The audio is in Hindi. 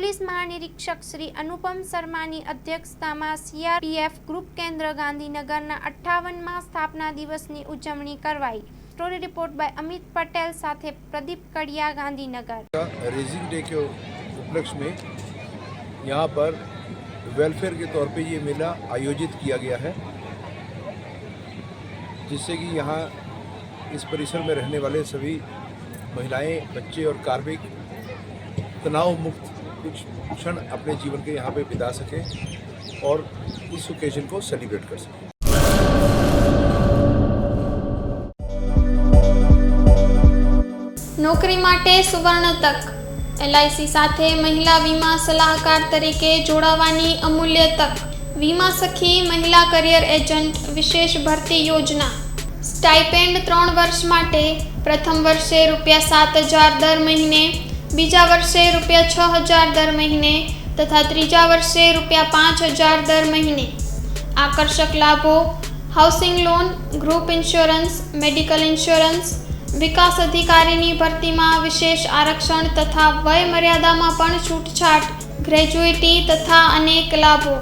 પોલીસ મહાનિરીક્ષક શ્રી અનુપમ શર્માની અધ્યક્ષતામાં સીઆરપીએફ ગ્રુપ કેન્દ્ર ગાંધીનગરના અઠ્ઠાવનમાં સ્થાપના દિવસની ઉજવણી કરવાઈ story report by Amit Patel સાથે પ્રદીપ કડિયા ગાંધીનગર का रेजिंग डे के उपलक्ष्य में यहाँ पर वेलफेयर के तौर पे ये मेला आयोजित किया गया है जिससे कि यहाँ इस परिसर में रहने वाले सभी महिलाएं बच्चे और कार्मिक तनाव मुक्त कुछ क्षण अपने जीवन के यहाँ पे बिता सकें और इस ओकेजन को सेलिब्रेट कर सकें નોકરી માટે સુવર્ણ તક એલઆઈસી સાથે મહિલા વીમા સલાહકાર તરીકે જોડાવાની અમૂલ્ય તક વીમા સખી મહિલા કરિયર એજન્ટ વિશેષ ભરતી યોજના સ્ટાઇપેન્ડ ત્રણ વર્ષ માટે પ્રથમ વર્ષે રૂપિયા સાત હજાર દર મહિને બીજા વર્ષે રૂપિયા છ હજાર દર મહિને તથા ત્રીજા વર્ષે રૂપિયા પાંચ હજાર દર મહિને. આકર્ષક લાભો housing loan group insurance medical insurance વિકાસ અધિકારીની ભરતીમાં વિશેષ આરક્ષણ તથા વય મર્યાદામાં પણ છૂટછાટ ગ્રેજ્યુએટી તથા અનેક લાભો.